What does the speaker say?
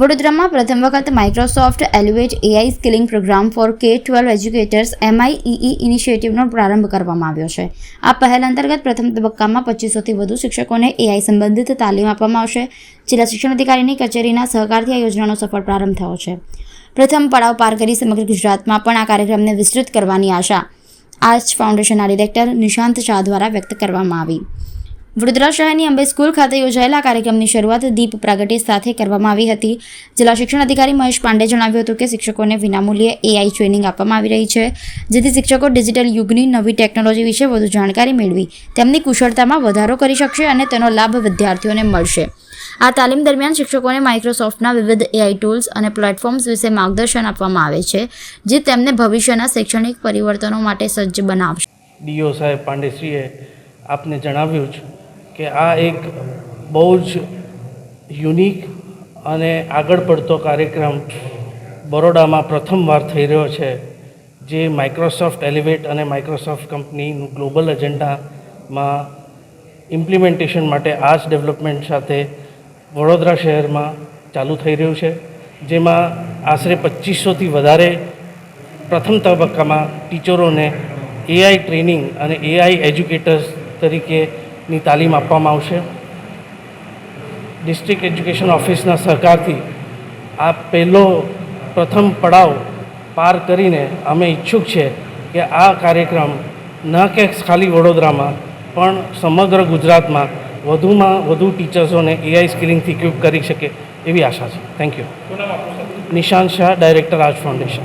વડોદરામાં પ્રથમ વખત Microsoft Elevate AI skilling programme for K twelve educators MIE ઇનિશિયેટિવનો પ્રારંભ કરવામાં આવ્યો છે. આ પહેલ અંતર્ગત પ્રથમ તબક્કામાં પચીસોથી વધુ શિક્ષકોને એઆઈ સંબંધિત તાલીમ આપવામાં આવશે જિલ્લા શિક્ષણ અધિકારીની કચેરીના સહકારથી આ યોજનાનો સફળ પ્રારંભ થયો છે. પ્રથમ પડાવ પાર કરી સમગ્ર ગુજરાતમાં પણ આ કાર્યક્રમને વિસ્તૃત કરવાની આશા. આર્ચ ફાઉન્ડેશનના ડિરેક્ટર નિશાંત શાહ દ્વારા વ્યક્ત કરવામાં આવી. વડોદરા શહેરની અંબે સ્કૂલ ખાતે યોજાયેલા કાર્યક્રમની શરૂઆત દીપ પ્રાગટ્ય સાથે કરવામાં આવી હતી. જિલ્લા શિક્ષણ અધિકારી મહેશ પાંડે જણાવ્યું હતું કે શિક્ષકોને વિનામૂલ્યે એઆઈ ટ્રેનિંગ આપવામાં આવી રહી છે, જેથી શિક્ષકો ડિજિટલ યુગની નવી ટેકનોલોજી વિશે વધુ જાણકારી મેળવી, તેમની કુશળતામાં વધારો કરી શકશે અને તેનો લાભ વિદ્યાર્થીઓને મળશે. આ તાલીમ દરમિયાન શિક્ષકોને માઇક્રોસોફ્ટના વિવિધ એઆઈ ટૂલ્સ અને પ્લેટફોર્મ્સ વિશે માર્ગદર્શન આપવામાં આવે છે, જે તેમને ભવિષ્યના શૈક્ષણિક પરિવર્તનો માટે સજ્જ બનાવશે. ડીઓ સાહેબ પાંડેશ્રીએ આપને જણાવ્યું છે કે આ એક બહુ જ યુનિક અને આગળ પડતો કાર્યક્રમ બરોડામાં પ્રથમવાર થઈ રહ્યો છે, જે માઇક્રોસોફ્ટ એલિવેટ અને માઇક્રોસોફ્ટ કંપનીનું ગ્લોબલ એજન્ડામાં ઇમ્પ્લિમેન્ટેશન માટે આર્ટ્સ ડેવલપમેન્ટ સાથે વડોદરા શહેરમાં ચાલુ થઈ રહ્યું છે, જેમાં આશરે પચીસોથી વધારે પ્રથમ તબક્કામાં ટીચરોને એઆઈ ટ્રેનિંગ અને એઆઈ એજ્યુકેટર્સ તરીકેની તાલીમ આપવામાં આવશે. ડિસ્ટ્રિક્ટ એજ્યુકેશન ઓફિસના સહકારથી આ પહેલો પ્રથમ પડાવ પાર કરીને અમે ઈચ્છુક છે કે આ કાર્યક્રમ ન કે ખાલી વડોદરામાં પણ સમગ્ર ગુજરાતમાં વધુમાં વધુ ટીચર્સોને એઆઈ સ્કિલિંગથી ઇક્વિપ કરી શકે એવી આશા છે. Thank you Nishant Shah director art foundation